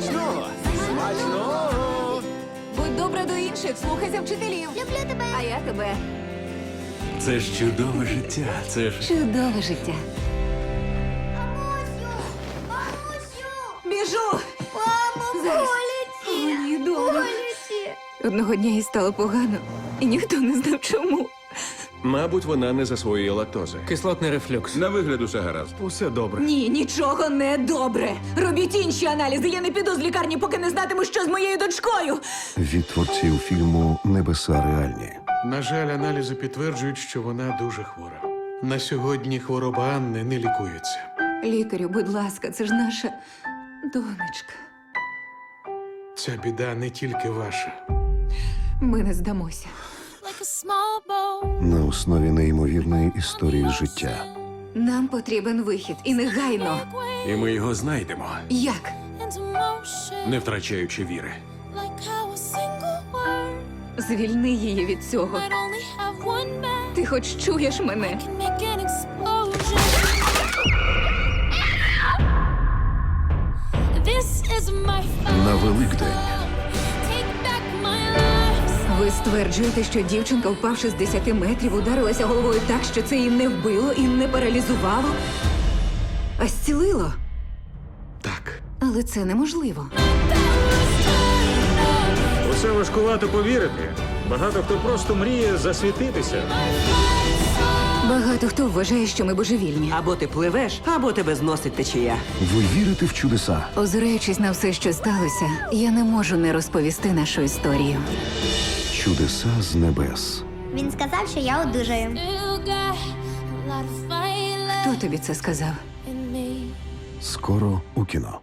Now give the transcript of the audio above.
Смачного! Смачного! Будь добра до інших, слухайся вчителів. Люблю тебе. А я тебе. Це ж чудове життя. Це ж Чудове життя. Мамусю! Мамусю! Біжу! Мамо, Зараз. О, ні. Одного дня їй стало погано, і ніхто не знав чому. Мабуть, вона не засвоює лактози. Кислотний рефлюкс. На вигляд усе гаразд. Усе добре. Ні, нічого не добре. Робіть інші аналізи. Я не піду з лікарні, поки не знатиму, що з моєю дочкою. від творців фільму Небеса реальні. На жаль, аналізи підтверджують, що вона дуже хвора. На сьогодні хвороба Анни не лікується. Лікарю, будь ласка, це ж наша донечка. Ця біда не тільки ваша. Ми не здамося. На основі неймовірної історії з життя. Нам потрібен вихід і негайно. І ми його знайдемо, Як? Не втрачаючи віри. Звільни її від цього. Ти хоч чуєш мене? Can make Ви стверджуєте, що дівчинка, впавши з 10 метрів, ударилася головою так, що це її не вбило і не паралізувало, а зцілило. Так. Але це неможливо. Усе важкувато повірити. Багато хто просто мріє засвітитися. Багато хто вважає, що ми божевільні. Або ти пливеш, або тебе зносить течія. ви вірите в чудеса. Озираючись на все, що сталося, я не можу не розповісти нашу історію. Чудеса з небес. Він сказав, що я одужаю. Хто тобі це сказав? Скоро у кіно.